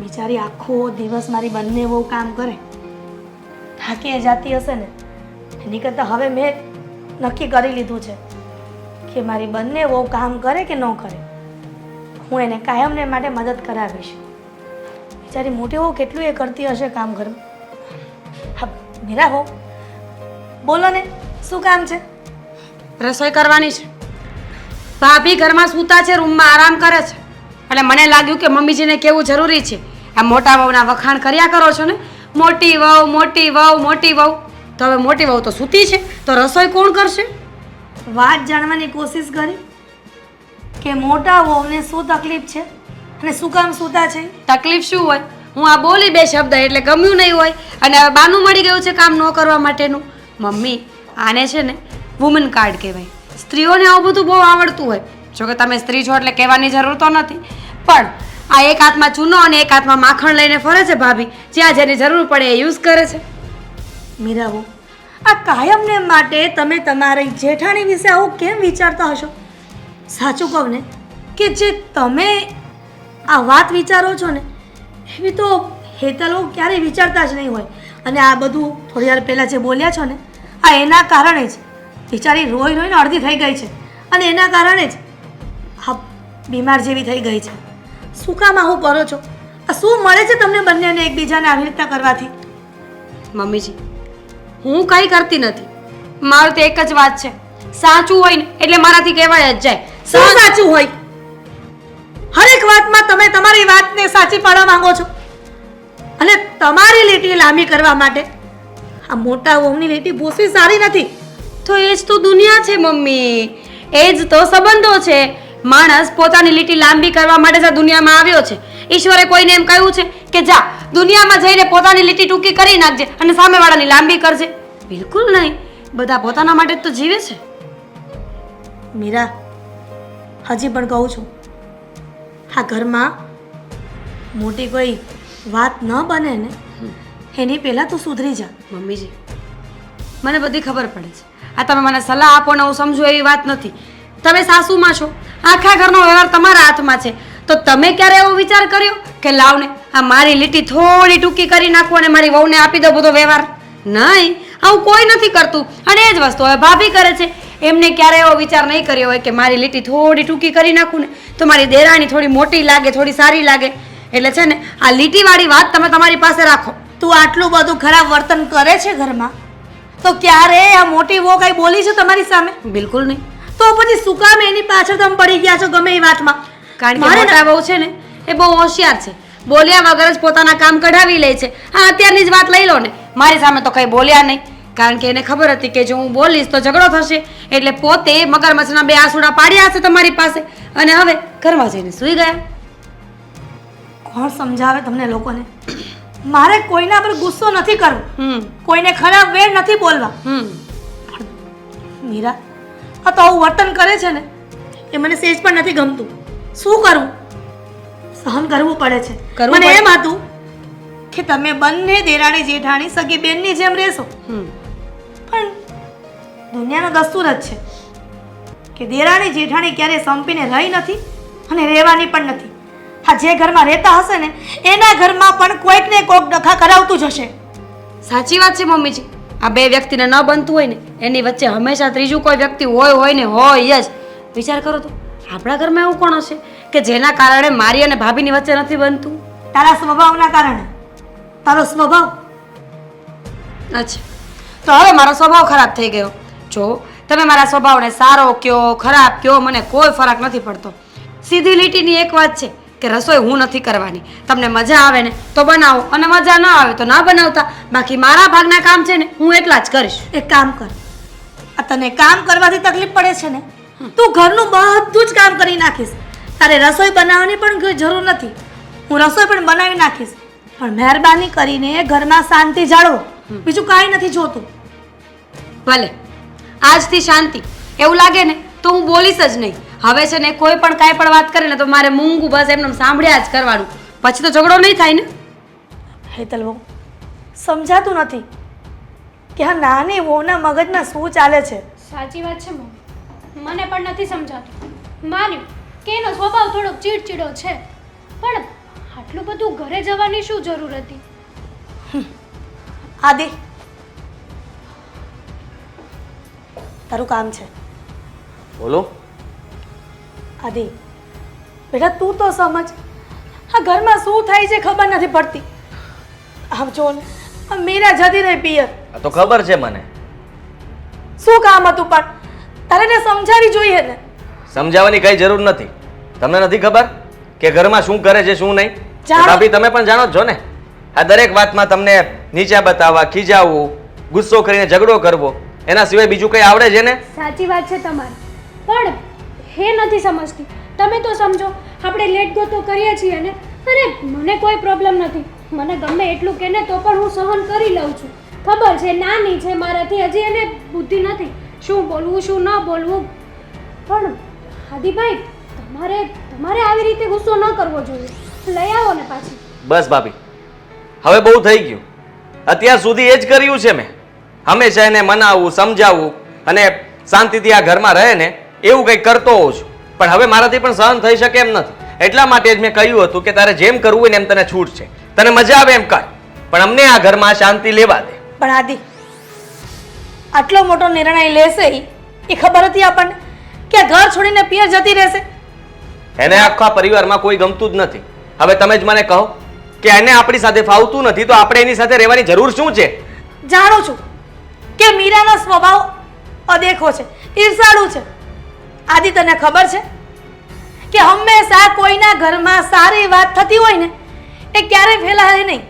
બિચારી આખો દિવસ મારી બંને બહુ કામ કરે. થાકી જાતી હશે ને, એની કરતાં હવે મેં નક્કી કરી લીધું છે કે મારી બંને બહુ કામ કરે કે ન કરે, હું એને કાયમને માટે મદદ કરાવીશ. બિચારી મોટી બહુ કેટલું એ કરતી હશે કામ ઘરમાં? હા, મીરા બહુ બોલો ને, શું કામ છે? રસોઈ કરવાની છે. ભાભી ઘરમાં સૂતા છે, રૂમમાં આરામ કરે છે. એટલે મને લાગ્યું કે મમ્મીજીને કેવું જરૂરી છે. આ મોટા વહુના વખાણ કર્યા કરો છો ને? મોટી વહુ મોટી વહુ મોટી વહુ. તો હવે મોટી વહુ તો સૂતી છે. તો રસોઈ કોણ કરશે? વાત જાણવાની કોશિશ કરી કે મોટા વહુને શું તકલીફ છે અને શું કામ સૂતા છે? તકલીફ શું હોય? હું આ બોલી બે શબ્દ એટલે ગમ્યું નહીં હોય. અને હવે બાનું મળી ગયું છે કામ ન કરવા માટેનું. મમ્મી આને છે ને વુમન કાર્ડ કહેવાય. સ્ત્રીઓને આવું બધું બહુ આવડતું હોય. જો કે તમે સ્ત્રી છો એટલે કહેવાની જરૂર તો નથી. પણ આ એક હાથમાં ચૂનો અને એક હાથમાં માખણ લઈને ફરે છે ભાભી. જ્યાં જેની જરૂર પડે એ યુઝ કરે છે. મીરાબો, આ કાયમને માટે તમે તમારી જેઠાણી વિશે આવું કેમ વિચારતા હશો? સાચું કહું ને, કે જે તમે આ વાત વિચારો છો ને, એવી તો હેતલો ક્યારેય વિચારતા જ નહીં હોય. અને આ બધું થોડી વાર પહેલાં જે બોલ્યા છો ને, આ એના કારણે જ બિચારી રોઈ રોઈને અડધી થઈ ગઈ છે. અને એના કારણે જ બીમાર જેવી થઈ ગઈ છે. શું કામ આવું કરો છો? આ શું મળે છે તમને બંનેને એકબીજાને આવી રીતના કરવાથી? મમ્મીજી હું કંઈ કરતી નથી. મારું તો એક જ વાત છે. સાચું હોય ને એટલે મારાથી કહેવાય જ જાય. શું સાચું હોય? હરેક વાતમાં તમે તમારી વાતને સાચી પાડવા માંગો છો. અને તમારી લીટી લાંબી કરવા માટે. આ મોટા ઓમની લીટી ભૂસી સારી નથી. તો એ જ તો દુનિયા છે મમ્મી. એ જ તો સંબંધો છે. માણસ પોતાની લીટી લાંબી કરવા માટે જ આ દુનિયામાં આવ્યો છે. ઈશ્વરે કોઈને એમ કહ્યું છે કે જા દુનિયામાં જઈને પોતાની લીટી ટૂંકી કરી નાખજે અને સામેવાળાની લાંબી કરજે. બિલકુલ નહીં. બધા પોતાના માટે જ તો જીવે છે. મીરા હજી પણ કહું છું આ ઘરમાં મોટી કોઈ વાત ન બને ને એની પહેલાં તું સુધરી જા. મમ્મીજી. મને બધી ખબર પડે છે. આ તમે મને સલાહ આપો ને હું સમજુ એવી વાત નથી. તમે સાસુમાં છો. આખા ઘરનો વ્યવહાર તમારા હાથમાં છે. તો તમે ક્યારે એવો વિચાર કર્યો કે લાવને આ મારી લીટી થોડી ટૂંકી કરી નાખો અને મારી વહુને આપી દો બધો વ્યવહાર? નહીં આવું કોઈ નથી કરતું. અને એ જ વસ્તુ હવે ભાભી કરે છે. એમને ક્યારે એવો વિચાર નહીં કર્યો હોય કે મારી લીટી થોડી ટૂંકી કરી નાખું ને તો મારી દેરાણી થોડી મોટી લાગે થોડી સારી લાગે. એટલે છે ને આ લીટીવાળી વાત તમે તમારી પાસે રાખો. તું આટલું બધું ખરાબ વર્તન કરે છે ઘરમાં? તો ક્યારે આ મોટી વહુ કઈ બોલી છે તમારી સામે? બિલકુલ નહીં. તો પછી શું કામ એની પાછળ તમે પડી ગયા છો ગમે એ વાતમાં? કારણ કે મારે મોટા બહુ છે ને એ બહુ હોશિયાર છે. બોલ્યા વગર જ પોતાના કામ કઢાવી લે છે. હા અત્યારની જ વાત લઈ લો ને. મારી સામે તો કંઈ બોલ્યા નહીં. કારણ કે એને ખબર હતી કે જો હું બોલીશ તો ઝઘડો થશે. એટલે પોતે મગરમચ્છના બે આસુડા પાડ્યા હશે તમારી પાસે. અને હવે ઘરમાં જઈને સૂઈ ગયા. કોણ સમજાવે તમને લોકોને? મારે કોઈના પર ગુસ્સો નથી કરવો. કોઈને ખરાબ વેર નથી બોલવા. હમ. મીરા આ તો આવું વર્તન કરે છે ને એ મને સેજ પણ નથી ગમતું. શું કરવું સહન કરવું પડે છે. મને એમ હતું કે તમે બંને દેરાણી જેઠાણી સગી બેનની જેમ રહેશો. પણ દુનિયાનો દસ્તુર જ છે કે દેરાણી જેઠાણી ક્યારેય સંપીને રહી નથી અને રહેવાની પણ નથી. આ જે ઘરમાં રહેતા હશે ને એના ઘરમાં પણ કોઈક ને કોઈક ડખા કરાવતું જ હશે. સાચી વાત છે મમ્મીજી. આ બે વ્યક્તિને ન બનતું હોય ને એની વચ્ચે હંમેશા ત્રીજું કોઈ વ્યક્તિ હોય હોય ને હોય જ. વિચાર કરો તો આપણા ઘરમાં એવું કોણ હશે કે જેના કારણે મારી અને ભાભીની વચ્ચે નથી બનતું? તારા સ્વભાવના કારણે. તારો સ્વભાવ. અચ્છા. તો હવે મારો સ્વભાવ ખરાબ થઈ ગયો. જો તમે મારા સ્વભાવને સારો કયો ખરાબ કયો મને કોઈ ફરક નથી પડતો. સીધી લીટીની એક વાત છે. કે રસોઈ હું નથી કરવાની. તમને મજા આવે ને તો બનાવો અને મજા ન આવે તો ના બનાવતા. બાકી મારા ભાગના કામ છે ને હું એકલા જ કરીશ. એક કામ કર. આ તને કામ કરવાથી તકલીફ પડે છે ને? તું ઘરનું બધું જ કામ કરી નાખીશ. તારે રસોઈ બનાવવાની પણ જરૂર નથી. હું રસોઈ પણ બનાવી નાખીશ. પણ મહેરબાની કરીને ઘરમાં શાંતિ જાળવો. બીજું કાંઈ નથી જોતું. ભલે. આજથી શાંતિ. એવું લાગે ને તો હું બોલીશ જ નહીં. હવે છે ને કોઈ પણ કાંઈ પણ વાત કરે ને તો મારે મૂંગું બસ એમને સાંભળ્યા જ કરવાનું. પછી તો ઝઘડો નહીં થાય ને? હેતલ બહુ સમજાતું નથી કે આ નાની વહુના મગજમાં શું ચાલે છે. સાચી વાત છે મને પણ નથી સમજાતું. માન્યું કે એનો સ્વભાવ થોડોક ચીડચીડો છે. પણ આટલું બધું ઘરે જવાની શું જરૂર હતી? આદિ. તારું કામ છે. બોલો. આદિ બેટા તું તો સમજ. આ ઘરમાં શું થાય છે ખબર નથી પડતી. આમ જો ને આ મીરા જતી રહી પિયર. આ તો ખબર છે મને. શું કામ હતું પણ? તારે ને સમજાવી જોઈએ ને. સમજાવવાની કઈ જરૂર નથી. તમને નથી ખબર કે ઘરમાં શું કરે છે શું નહીં? જાણો. ભાભી તમે પણ જાણો જ છો ને. આ દરેક વાતમાં તમને નીચા બતાવવા ખીજાવવું ગુસ્સો કરીને ઝઘડો કરવો એના સિવાય બીજું કંઈ આવડે છે ને? સાચી વાત છે તમારી. પણ હે નથી સમજતી. તમે તો સમજો, આપણે લેટ ગો તો કરીએ છીએ ને. અરે, મને કોઈ પ્રોબ્લેમ નથી. મને ગમે એટલું કે ને, તો પણ હું સહન કરી લઉં છું. ખબર છે, નાની છે મારાથી, હજી એને બુદ્ધિ નથી. શું બોલવું, શું ન બોલવું? પણ હાદીભાઈ તમારે તમારે આવી રીતે ગુસ્સો ન કરવો જોઈએ. લઈ આવો ને પાછી. બસ ભાભી, હવે બહુ થઈ ગયું. અત્યાર સુધી એ જ કર્યું છે મેં. હંમેશા એને મનાવવું સમજાવવું અને શાંતિથી આ ઘરમાં રહે ને એવું કંઈક કરતો હોઉં છું. પણ હવે મારાથી પણ સહન થઈ શકે એમ નથી. એટલા માટે જ મેં કહ્યું હતું કે તારે જેમ કરવું હોય ને એમ તને છૂટ છે. તને મજા આવે એમ કર. પણ અમને આ ઘરમાં શાંતિ લેવા દે. પણ આદિ આટલો મોટો નિર્ણય લેશે એ ખબર હતી આપણને કે આ ઘર છોડીને પિયર જતી રહેશે? એને આખા પરિવારમાં કોઈ ગમતું જ નથી. હવે તમે જ મને કહો કે એને આપણી સાથે ફાવતું નથી તો આપણે એની સાથે રહેવાની જરૂર શું છે? જાણું છું કે મીરાનો સ્વભાવ અદેખો છે ઈર્ષાળુ છે. આદિ તને ખબર છે? કે હંમેશા કોઈના ઘરમાં સારી વાત થતી હોય ને એ ક્યારેય ફેલાય નહીં.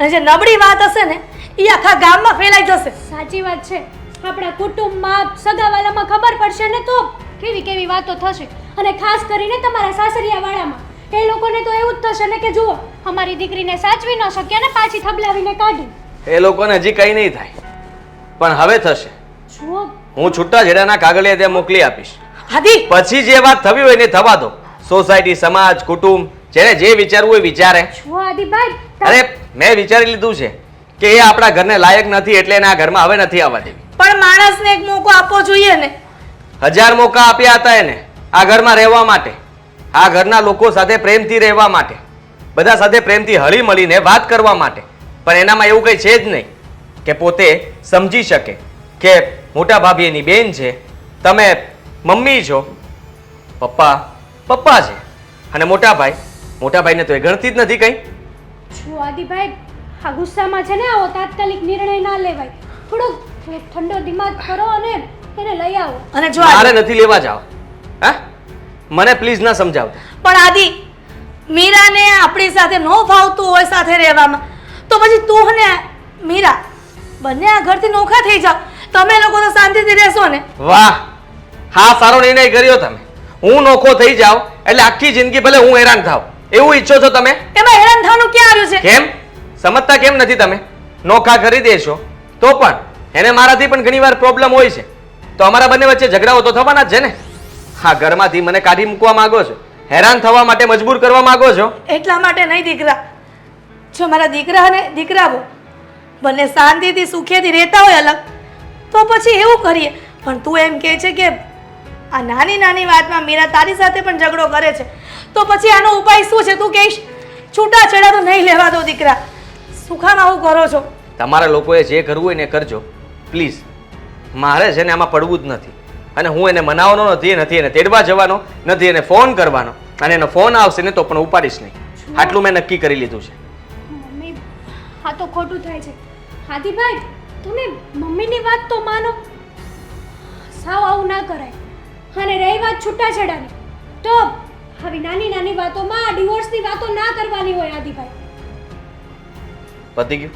અને જે નબળી વાત હશે ને એ આખા ગામમાં ફેલાઈ જશે. સાચી વાત છે. આપણા કુટુંબમાં સગાવાલામાં ખબર પડશે ને તો કેવી કેવી વાતો થશે. અને ખાસ કરીને તમારા સાસરિયાવાળામાં. એ લોકોને તો એવું જ થશે ને કે જુઓ અમારી દીકરીને સાચવી ન શક્યા ને પાછી થબલાવીને કાઢી. એ લોકોને હજી કંઈ નહીં થાય. પણ હવે થશે. જુઓ. હું છૂટા છેડાના કાગળિયા ત્યાં મોકલી આપીશ. આદિ પછી જે વાત થવી હોય ને થવા દો. સોસાયટી સમાજ કુટુંબ જેને જે વિચારવું હોય વિચારે. આદિભાઈ અરે મેં વિચારી લીધું છે કે એ આપણા ઘરને લાયક નથી એટલે એના ઘરમાં હવે નથી આવવા દેવી. પણ માણસને એક મોકો આપવો જોઈએ ને. હજાર મોકા આપ્યા હતા એને આ ઘરમાં રહેવા માટે. આ ઘરના લોકો સાથે પ્રેમથી રહેવા માટે. બધા સાથે પ્રેમથી હળી મળીને વાત કરવા માટે. પણ એનામાં એવું કંઈ છે જ નહીં કે પોતે સમજી શકે કે મોટા ભાભી એની બેન છે. તમે મમ્મી છો પપ્પા. પપ્પા છે. અને મોટા ભાઈ મોટા ભાઈને તો એ ગણતી જ નથી કંઈ. જુઓ આદિભાઈ? આ ગુસ્સામાં છે ને આવો તાત્કાલિક નિર્ણય ના લેવાય. થોડોક ઠંડો દિમાગ કરો અને એને લઈ આવો. અને જો મારે નથી લેવા જાવ. હા? મને પ્લીઝ ના સમજાવ પણ આદિ મીરાને આપણી સાથે ન ફાવતું હોય સાથે રહેવામાં. તો પછી તું અને મીરા બંને આ ઘરથી નોખા થઈ જાવ તમે લોકો તો શાંતિથી રહેશો ને. વાહ! હા સારો નિર્ણય કર્યો તમે. હું નોખો થઈ જાવ એટલે આખી જિંદગી ભલે હું હેરાન થાવ એવું ઈચ્છો છો તમે? એમાં હેરાન થવાનું ક્યાં આવ્યું છે? કેમ? સમજતા કેમ નથી તમે? નોખા કરી દેશો. તો પણ એને મારાથી પણ ઘણીવાર પ્રોબ્લેમ હોય છે. તો અમારા બંને વચ્ચે ઝઘડાઓ તો થવાના જ છે ને? હા ઘરમાંથી મને કાઢી મૂકવા માંગો છો. હેરાન થવા માટે મજબૂર કરવા માંગો છો? એટલા માટે નહીં દીકરા. જો મારા દીકરા અને દીકરાઓ બંને શાંતિથી સુખેથી રહેતા હોય અલગ તો પછી એવું કરીએ. પણ તું એમ કહે છે કે આ નાની નાની વાતમાં મીરા તારી સાથે પણ ઝઘડો કરે છે. તો પછી આનો ઉપાય શું છે તું કહીશ? છૂટાછેડા તો નહીં લેવા દો દીકરા. સુખામાં આવું કરો છો. તમારા લોકોએ જે કરવું હોય ને કરજો. પ્લીઝ. મારે છે ને આમાં પડવું જ નથી. અને હું એને મનાવવાનો નથી નથી એને તેડવા જવાનો નથી એને ફોન કરવાનો. અને એનો ફોન આવશે ને તો પણ ઉપાડીશ નહીં. આટલું મેં નક્કી કરી લીધું છે. મમ્મી હા તો ખોટું થાય છે. હાદીભાઈ તમે મમ્મીની વાત તો માનો. સાવ આવું ના કરાય. અને રહી વાત છૂટાછેડાની. તો આવી નાની નાની વાતોમાં આ ડિવોર્સની વાતો ના કરવાની હોય આદિભાઈ. પતી ગયું?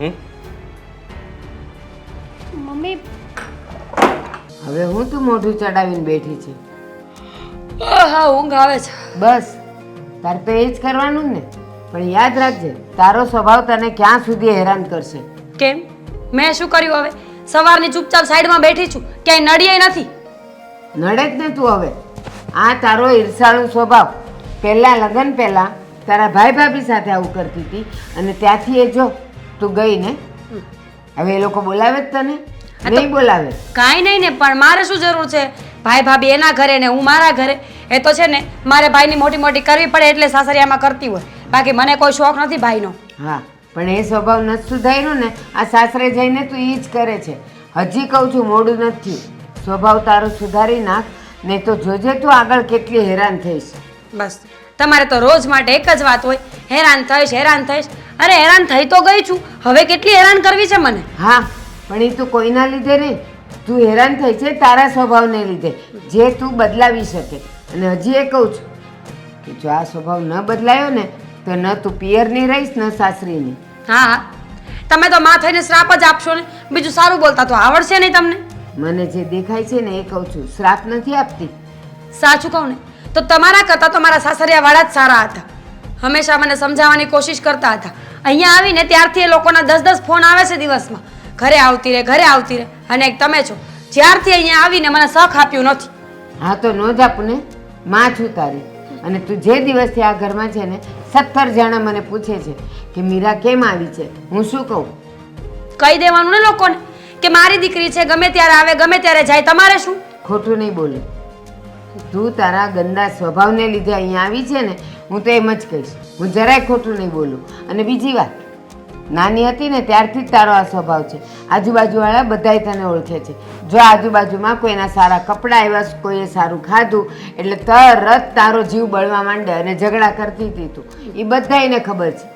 હમ? મમ્મી. હવે હું તું મોઢું ચડાવીને બેઠી છે? હા ઊંઘ આવે છે. બસ. તારે તો એ જ કરવાનું જ ને. પણ યાદ રાખજે તારો સ્વભાવ તને ક્યાં સુધી હેરાન કરશે? કેમ? મેં શું કર્યું હવે? સવારની ચૂપચાપ સાઈડમાં બેઠી છું ક્યાંય નડીએ નથી. નડે જ ને તું હવે. આ તારો ઈર્ષાળુ સ્વભાવ. પહેલાં લગ્ન પહેલાં તારા ભાઈ ભાભી સાથે આવું કરતી હતી અને ત્યાંથી એ જો તું ગઈ ને હવે એ લોકો બોલાવે જ તને? નહીં બોલાવે. કાંઈ નહીં ને પણ મારે શું જરૂર છે? ભાઈ ભાભી એના ઘરે ને હું મારા ઘરે. એ તો છે ને મારે ભાઈની મોટી મોટી કરવી પડે એટલે સાસરિયામાં કરતી હોય. બાકી મને કોઈ શોખ નથી ભાઈનો. હા પણ એ સ્વભાવ નથી સુધાર્યો ને આ સાસરે જઈને તું એ જ કરે છે. હજી કહું છું મોડું નથી. સ્વભાવ તારો સુધારી નાખ નહીં તો જોજે તું આગળ કેટલી હેરાન થઈશ. બસ. તમારે તો રોજ માટે એક જ વાત હોય હેરાન થઈશ હેરાન થઈશ. અરે હેરાન થઈ તો ગઈ છું હવે કેટલી હેરાન કરવી છે મને? હા પણ એ તું કોઈના લીધે નહીં. તું હેરાન થઈ છે તારા સ્વભાવને લીધે જે તું બદલાવી શકે. અને હજી એ કહું છું કે જો આ સ્વભાવ ન બદલાયો ને તો ન તું પિયરની રહીશ ન સાસરીની. હા હા. તમે તો માં થઈને શ્રાપ જ આપશો ને. બીજું સારું બોલતા તો આવડશે નહીં તમને. મને જે દેખાય છે ને એ કહું છું. શ્રાપ નથી આપતી? સાચું કહું ને તો તમારા કરતાં તો મારા સાસરિયાવાળા જ સારા હતા. હંમેશા મને સમજાવવાની કોશિશ કરતા હતા. અહીંયા આવીને ત્યારથી એ લોકોના દસ દસ ફોન આવે છે દિવસમાં. ઘરે આવતી રહે ઘરે આવતી રહે અને એક તમે છો. જ્યારથી અહીંયા આવીને મને શખ આપ્યું નથી. હા તો નો જ આપું ને. માં છું તારી. અને તું જે દિવસથી આ ઘરમાં છે ને સત્તર જણા મને પૂછે છે કે મીરા કેમ આવી છે? હું શું કહું? કહી દેવાનું ને લોકોને. કે મારી દીકરી છે ગમે ત્યારે આવે ગમે ત્યારે જાય તમારે શું? ખોટું નહીં બોલું. તું તારા ગંદા સ્વભાવને લીધે અહીંયા આવી છે ને હું તો એમ જ કહીશ. હું જરાય ખોટું નહીં બોલું. અને બીજી વાત નાની હતી ને ત્યારથી જ તારો આ સ્વભાવ છે. આજુબાજુવાળા બધાય તને ઓળખે છે. જો આજુબાજુમાં કોઈના સારા કપડાં આવ્યા કોઈએ સારું ખાધું એટલે તરત તારો જીવ બળવા માંડે અને ઝઘડા કરતી હતી તું. એ બધાયને ખબર છે.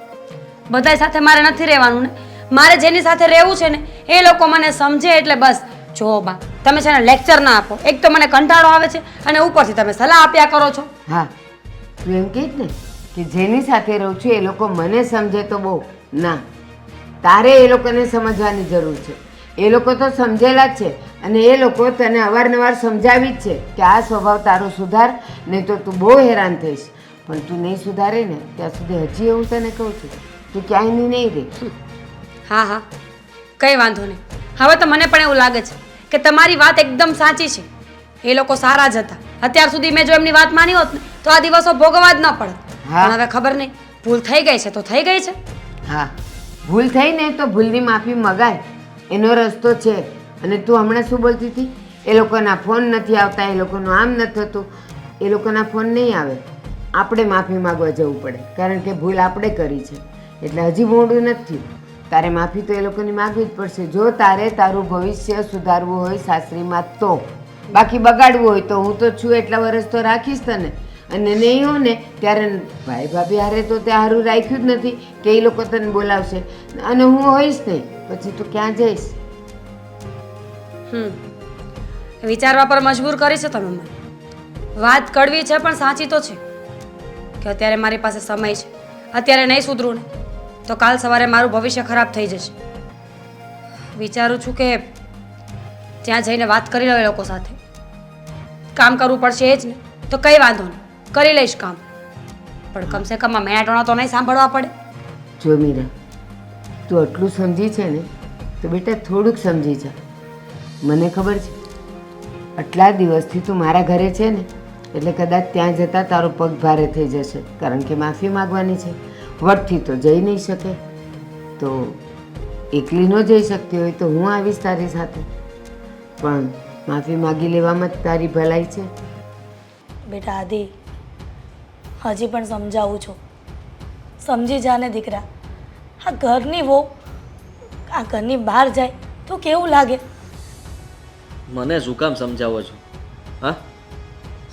બધાય સાથે મારે નથી રહેવાનું ને? મારે જેની સાથે રહેવું છે ને, એ લોકો મને સમજે એટલે બસ. જો બા, તમે છે ને લેક્ચર ના આપો. એક તો મને કંટાળો આવે છે અને ઉપરથી તમે સલાહ આપ્યા કરો છો. હા. તું એમ કહે ને કે જેની સાથે રહું છું એ લોકો મને સમજે તો બહુ. ના. તારે એ લોકોને સમજવાની જરૂર છે. એ લોકો તો સમજેલા જ છે અને એ લોકો તને અવારનવાર સમજાવી જ છે કે આ સ્વભાવ તારો સુધાર, નહીં તો તું બહુ હેરાન થઈશ. પણ તું નહીં સુધારે ને, ત્યાં સુધી હજી એવું તને કહું છું. તું ક્યાંય નહીં રહે. હા હા. કંઈ વાંધો નહીં. હવે તો મને પણ એવું લાગે છે કે તમારી વાત એકદમ સાચી છે. એ લોકો સારા જ હતા. અત્યાર સુધી મેં જો એમની વાત માની હોત ને તો આ દિવસો ભોગવવા જ ન પડત. પણ હવે ખબર નહીં ભૂલ થઈ ગઈ છે તો થઈ ગઈ છે. હા. ભૂલ થઈ ને તો ભૂલની માફી મગાય. એનો રસ્તો છે. અને તું હમણાં શું બોલતી હતી? એ લોકોના ફોન નથી આવતા એ લોકોનું આમ નથી થતું. એ લોકોના ફોન નહીં આવે. આપણે માફી માગવા જવું પડે. કારણ કે ભૂલ આપણે કરી છે. એટલે હજી મોડું નથી થયું. તારે માફી તો એ લોકોની માગવી જ પડશે. જો તારે તારું ભવિષ્ય સુધારવું હોય સાસરીમાં તો. બાકી બગાડવું હોય તો હું તો છું એટલા વર્ષ તો રાખીશ તને. અને નહીં હો ને ત્યારે ભાઈ ભાભી હારે તો તે હારું રાખ્યું જ નથી કે એ લોકો તને બોલાવશે. અને હું હોઈશ નહીં. પછી તું ક્યાં જઈશ? હમ. વિચારવા પર મજબૂર કરી છે તમે મને. વાત કડવી છે પણ સાચી તો છે. કે અત્યારે મારી પાસે સમય છે. અત્યારે નહીં સુધરું ને. તો કાલ સવારે મારું ભવિષ્ય ખરાબ થઈ જશે. વિચારું છું કે ત્યાં જઈને વાત કરી લઉં એ લોકો સાથે. કામ કરવું પડશે એ જ ને. તો કંઈ વાંધો નહીં. કરી લઈશ કામ. પણ કમસે કમ આ મેણાટોણા તો નહીં સાંભળવા પડે. જો મીરા, તું આટલું સમજી છે ને, તો બેટા થોડુંક સમજી જા. મને ખબર છે, આટલા દિવસથી તું મારા ઘરે છે ને, એટલે કદાચ ત્યાં જતાં તારો પગ ભારે થઈ જશે. કારણ કે માફી માગવાની છે. વટથી તો જઈ નહીં શકે. તો એકલી ન જઈ શકતી હોય તો હું આવીશ તારી સાથે. પણ માફી માગી લેવામાં જ તારી ભલાઈ છે. બેટા આદિ હજી પણ સમજાવું છું. સમજી જાને દીકરા. આ ઘરની વો આ ઘરની બહાર જાય તો કેવું લાગે? મને શું કામ સમજાવો છો? હા?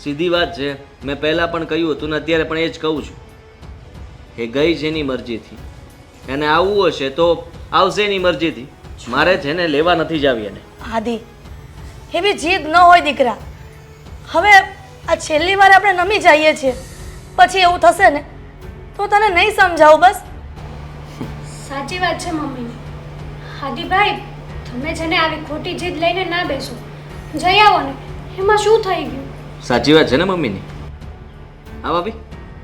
સીધી વાત છે. મેં પહેલાં પણ કહ્યું હતું ને અત્યારે પણ એ જ કહું છું. એ ગઈ જેની મરજીથી. એને આવવું હશે તો આવશે એની મરજીથી. મારે છે ને લેવા નથી જાવી એને. આદિ એવી જીદ ન હોય દીકરા. હવે આ છેલ્લી વાર આપણે નમી જઈએ છીએ. પછી એવું થશે ને તો તને નહીં સમજાવું બસ. સાચી વાત છે મમ્મીની હાદીભાઈ તમે જેને આવી ખોટી જીદ લઈને ના બેસો. જઈ આવો ને એમાં શું થઈ ગયું? સાચી વાત છે ને મમ્મીની? હા ભાભી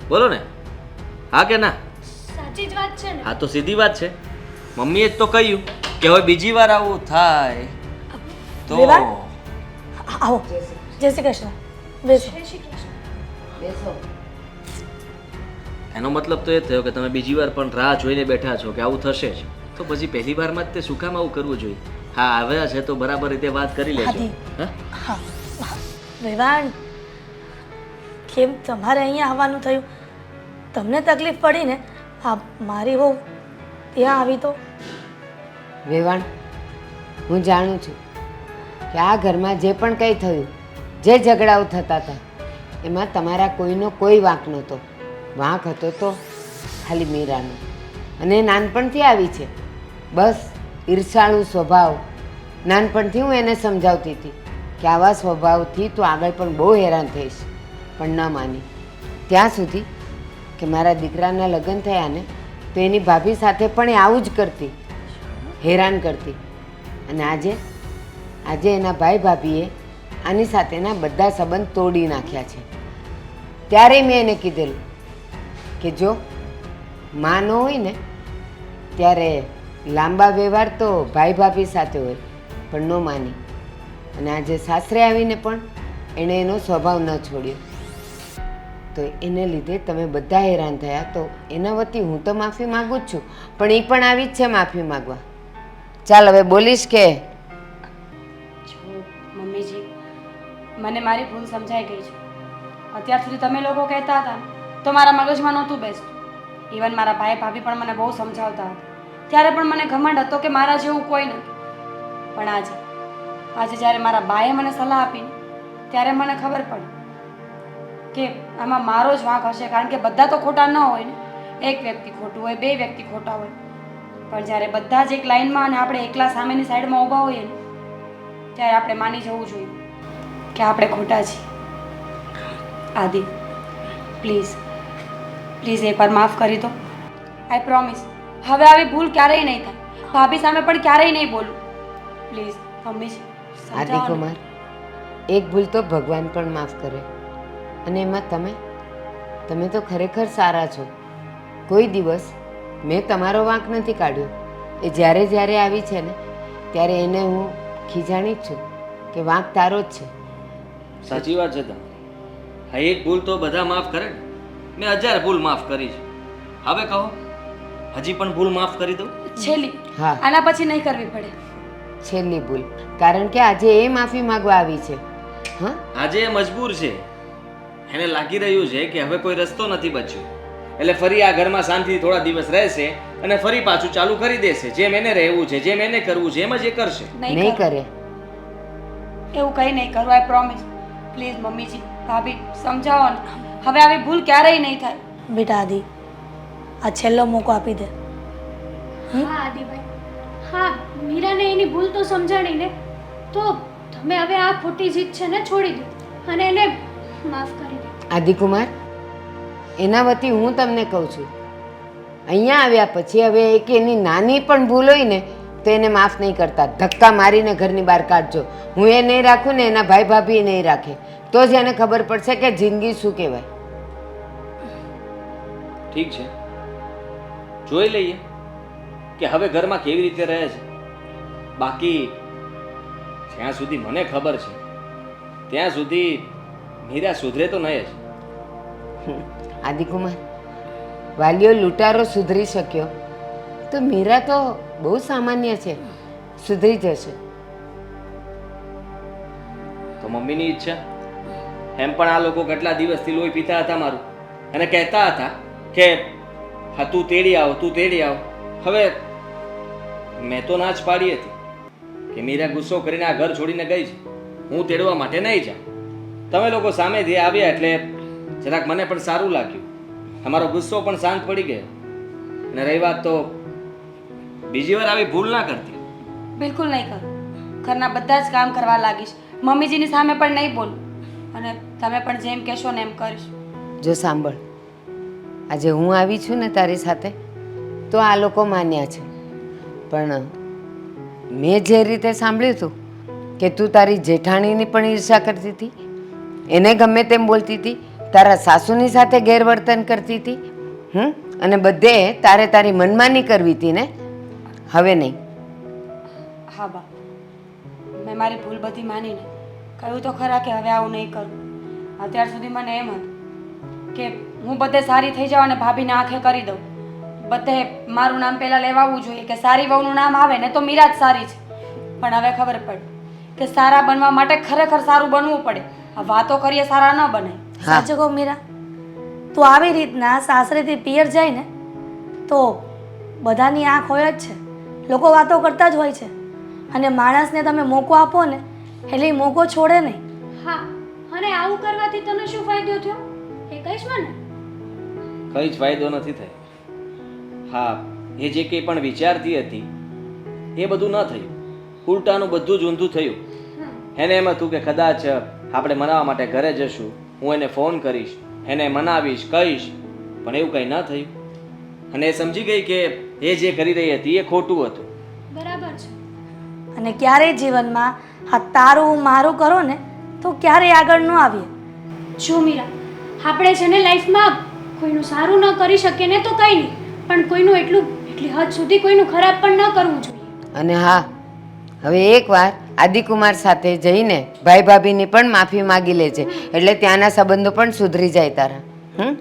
બોલો ને. હા કે ના? સાચી જ વાત છે ને. હા તો સીધી વાત છે. મમ્મીએ જ તો કહ્યું કે હવે બીજી વાર આવું થાય તો? આવો. જય શ્રી કૃષ્ણ. બેસો. જય શ્રી કૃષ્ણ. બેસો. એનો મતલબ તો એ થયો કે તમે બીજી વાર પણ રાહ જોઈને બેઠા છો કે આવું થશે જ. તો પછી પહેલી વારમાં જ તે શું કામ આવું કરવું જોઈએ? હા આવ્યા છે તો બરાબર રીતે વાત કરી લેજો. હાથી. હા? હા હા. વેવાણ કેમ તમારે અહીંયા આવવાનું થયું? તમને તકલીફ પડી ને, આ મારી વહુ ત્યાં આવી તો? વેવાણ, હું જાણું છું કે આ ઘરમાં જે પણ કંઈ થયું, જે ઝઘડાઓ થતા હતા, એમાં તમારા કોઈનો કોઈ વાંક નહોતો. વાંક હતો તો ખાલી મીરાનો. અને નાનપણથી આવી છે. બસ, ઈર્ષાળુ સ્વભાવ. નાનપણથી હું એને સમજાવતી હતી કે આવા સ્વભાવથી તું આગળ પણ બહુ હેરાન થઈશ, પણ ન માની. ત્યાં સુધી કે મારા દીકરાના લગ્ન થયા ને, તો એની ભાભી સાથે પણ એ આવું જ કરતી, હેરાન કરતી. અને આજે આજે એના ભાઈ ભાભીએ આની સાથેના બધા સંબંધ તોડી નાખ્યા છે. ત્યારે મેં એને કીધેલું કે જો માં ન હોય ને, ત્યારે લાંબા વ્યવહાર તો ભાઈ ભાભી સાથે હોય, પણ ન માની. અને આજે સાસરે આવીને પણ એણે એનો સ્વભાવ ન છોડ્યો. તો એને લીધે તમે બધા હેરાન થયા. તો એના વતી હું તો માફી માગું જ છું, પણ એ પણ આવી જ છે માફી માગવા. ચાલ હવે બોલીશ કે? મમ્મીજી, મને મારી ભૂલ સમજાઈ ગઈ છે. અત્યાર સુધી તમે લોકો કહેતા હતા, તો મારા મગજમાં નહોતું બેસતું. ઇવન મારા ભાઈ ભાભી પણ મને બહુ સમજાવતા હતા. ત્યારે પણ મને ઘમંડ હતો કે મારા જેવું કોઈ નથી. પણ આજે આજે જ્યારે મારા બાએ મને સલાહ આપી ત્યારે મને ખબર પડી કે આમાં મારો જ વાંક હશે કારણ કે બધા તો ખોટા ન હોય ને. એક વ્યક્તિ ખોટું હોય બે વ્યક્તિ ખોટા હોય. પણ જ્યારે બધા જ એક લાઈનમાં અને આપણે એકલા સામેની સાઈડમાં ઊભા હોઈએ ને ત્યારે આપણે માની જવું જોઈએ કે આપણે ખોટા છીએ. આદિ પ્લીઝ પ્લીઝ એકવાર માફ કરી દો. આઈ પ્રોમિસ હવે આવી ભૂલ ક્યારેય નહીં થાય. ભાભી સામે પણ ક્યારેય નહીં બોલું. પ્લીઝ મમ્મીજી સમજાવો ને. આદિકુમાર એક ભૂલ તો ભગવાન પણ માફ કરે. અને એમાં તમે તમે તો ખરેખર સારા છો. કોઈ દિવસ મેં તમારો વાંક નથી કાઢ્યો. એ જ્યારે જ્યારે આવી છે ને ત્યારે એને હું ખીજાણી જ છું કે વાંક તારો જ છે. સાચી વાત છે તમારી. હા એક ભૂલ તો બધા માફ કરે ને. મેં હજાર ભૂલ માફ કરી છે. હવે કહો હજી પણ ભૂલ માફ કરી દઉં? છેલ્લી. હા. આના પછી નહીં કરવી પડે. છેલ્લી ભૂલ. કારણ કે આજે એ માફી માંગવા આવી છે. હા? આજે એ મજબૂર છે. એને લાગી રહ્યું છે કે હવે કોઈ રસ્તો નથી બચ્યો. એટલે ફરી આ ઘરમાં શાંતિથી થોડા દિવસ રહેશે અને ફરી પાછું ચાલુ કરી દેશે. જેમ એને રહેવું છે જેમ એને કરવું છે એમ જ એ કરશે. નહીં નહીં કરે એવું કંઈ નહીં કરું આઈ પ્રોમિસ પ્લીઝ મમ્મીજી ભાભી સમજાવો ને. હવે આવી ભૂલ ક્યારેય નહીં થાય. બેટા આદિ આ છેલ્લો મોકો આપી દે. હા આદિભાઈ. હા મીરાને એની ભૂલ તો સમજાણી ને. તો તમે હવે આ ખોટી જીત છે ને છોડી દો. અને એને માફ કરી દો. આદિકુમાર એના વતી હું તમને કહું છું. અહીંયા આવ્યા પછી હવે એક એની નાની પણ ભૂલ હોય ને તો એને માફ નહીં કરતા. ધક્કા મારીને ઘરની બહાર કાઢજો. હું એ નહીં રાખું ને એના ભાઈ ભાભી એ નહીં રાખે. તો જ એને ખબર પડશે કે જિંદગી શું કહેવાય. ઠીક છે. જોઈ લઈએ કે હવે ઘરમાં કેવી રીતે રહે છે. બાકી જ્યાં સુધી મને ખબર છે ત્યાં સુધી મીરા સુધરે તો નહીં જ. આદિકુમાર વાલીઓ લૂંટારો સુધરી શક્યો. તો મીરા તો બહુ સામાન્ય છે સુધરી જશે. તો મમ્મીની ઈચ્છા? એમ પણ આ લોકો કેટલા દિવસથી લોહી પીતા હતા મારું. અને કહેતા હતા કે હા તું તેડી આવ તું તેડી આવ. હવે મેં તો ના જ પાડી હતી કે મીરા ગુસ્સો કરીને આ ઘર છોડીને ગઈ છે. હું તેડવા માટે નહીં જાઉં. તમે લોકો સામેથી આવ્યા એટલે જરાક મને પણ સારું લાગ્યું. અમારો ગુસ્સો પણ શાંત પડી ગયો. અને રહી વાત તો બીજી વાર આવી ભૂલ ના કરતી. બિલકુલ નહીં કર. ઘરના બધા જ કામ કરવા લાગીશ. મમ્મીજીની સામે પણ નહીં બોલું. અને તમે પણ જેમ કહેશો ને એમ કરીશ. જો સાંભળ આજે હું આવી છું ને તારી સાથે તો આ લોકો માન્યા છે. પણ મેં જે રીતે સાંભળ્યું હતું કે તું તારી જેઠાણીની પણ ઈર્ષા કરતી હતી એને ગમે તેમ બોલતી હતી, તારા સાસુની સાથે ગેરવર્તન કરતી હતી, હમ? અને બધે તારે તારી મનમાની કરવી હતી ને? હવે નહીં. હા બા. મેં મારી ભૂલ બધી માનીને કહ્યું તો ખરા કે હવે આવું નહીં કરું. અત્યાર સુધી મને એમ હતું કે હું બધે સારી થઈ જાઉં અને ભાભીને આંખે કરી દઉં. બધે મારું નામ પહેલાં લેવાવું જોઈએ કે સારી વહુનું નામ આવે ને તો મીરા જ સારી છે. પણ હવે ખબર પડી કે સારા બનવા માટે ખરેખર સારું બનવું પડે. આ વાતો કરીએ સારા ન બને. હા. સાચું કહું મીરા તું આવી રીતના સાસરેથી પિયર જાય ને તો બધાની આંખ હોય જ છે. લોકો વાતો કરતા જ હોય છે. અને માણસને તમે મોકો આપો ને એટલે એ મોકો છોડે નહીં. હા અને આવું કરવાથી તને શું ફાયદો થયો? એ કહીશ મને? કંઈ જ ફાયદો નથી થયો. હા એ જે કંઈ પણ વિચારતી હતી એ બધું ન થયું. ઉલટાનું બધું જ ઊંધું થયું. એને એમ હતું કે કદાચ આપણે મનાવવા માટે ઘરે જશું. હું એને ફોન કરીશ એને મનાવીશ કહીશ. પણ એવું કંઈ ન થયું. અને એ સમજી ગઈ કે એ જે કરી રહી હતી એ ખોટું હતું. બરાબર છે. અને ક્યારેય જીવનમાં આ તારું મારું કરો ને તો ક્યારેય આગળ ન આવીએ. જો મીરા આપણે છે ને લાઈફમાં કોઈનું સારું ન કરી શકીએ ને તો કંઈ નહીં. પણ કોઈનું એટલું એટલી હદ સુધી કોઈનું ખરાબ પણ ન કરવું જોઈએ. અને હા હવે એકવાર આદિકુમાર સાથે જઈને ભાઈ ભાભીની પણ માફી માગી લે છે. એટલે ત્યાંના સંબંધો પણ સુધરી જાય તારા. હમ?